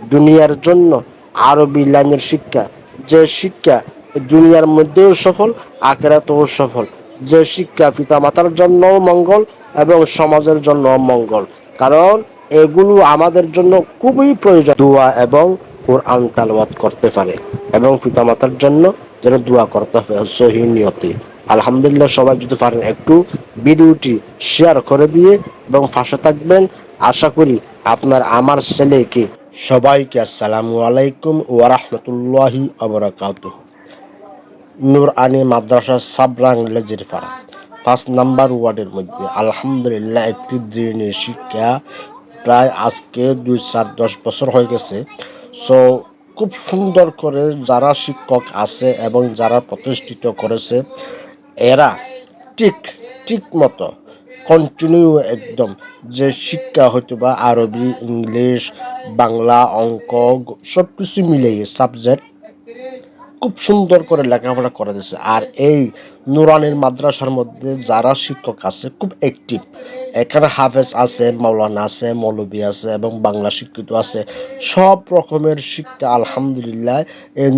দুনিয়ার জন্য আরবি লাইনের শিক্ষা। যে শিক্ষা দুনিয়ার মধ্যেও সফল, আখেরাতেও সফল। যে শিক্ষা পিতা মাতার জন্যও মঙ্গল এবং সমাজের জন্য মঙ্গল। কারণ এগুলো আমাদের জন্য খুবই প্রয়োজন। দোয়া এবং কোরআন তালাওয়াত করতে পারে এবং পিতামাতার জন্য যেন দোয়া করতে হবে সহি নিয়তে। আলহামদুলিল্লাহ সবাই যদি পারেন একটু ভিডিওটি শেয়ার করে দিয়ে এবং ফাঁসে থাকবেন। আশা করি আপনার, আমার ছেলেকে সবাইকে আসসালামু আলাইকুম ওয়ারহমতুল্লাহি আবরাকাতুহ নূর আনি মাদ্রাসা সাবরাং লেজির ফারা পাঁচ নাম্বার ওয়ার্ডের মধ্যে আলহামদুলিল্লাহ একটি দিনের শিক্ষা প্রায় আজকে দুই চার দশ বছর হয়ে গেছে। সো খুব সুন্দর করে যারা শিক্ষক আছে এবং যারা প্রতিষ্ঠিত করেছে, এরা ঠিক ঠিক মতো কন্টিনিউ একদম যে শিক্ষা হয়তো বা আরবি, ইংলিশ, বাংলা অঙ্ক সব কিছু মিলিয়ে সাবজেক্ট খুব সুন্দর করে লেখাপড়া করে দিচ্ছে আর এই নুরানির মাদ্রাসার মধ্যে যারা শিক্ষক আছে, খুব অ্যাক্টিভ এখানে হাফেজ আছে, মাওলানা আছে, মৌলবী আছে এবং বাংলা শিক্ষিত আছে। সব রকমের শিক্ষা, আলহামদুলিল্লাহ, এই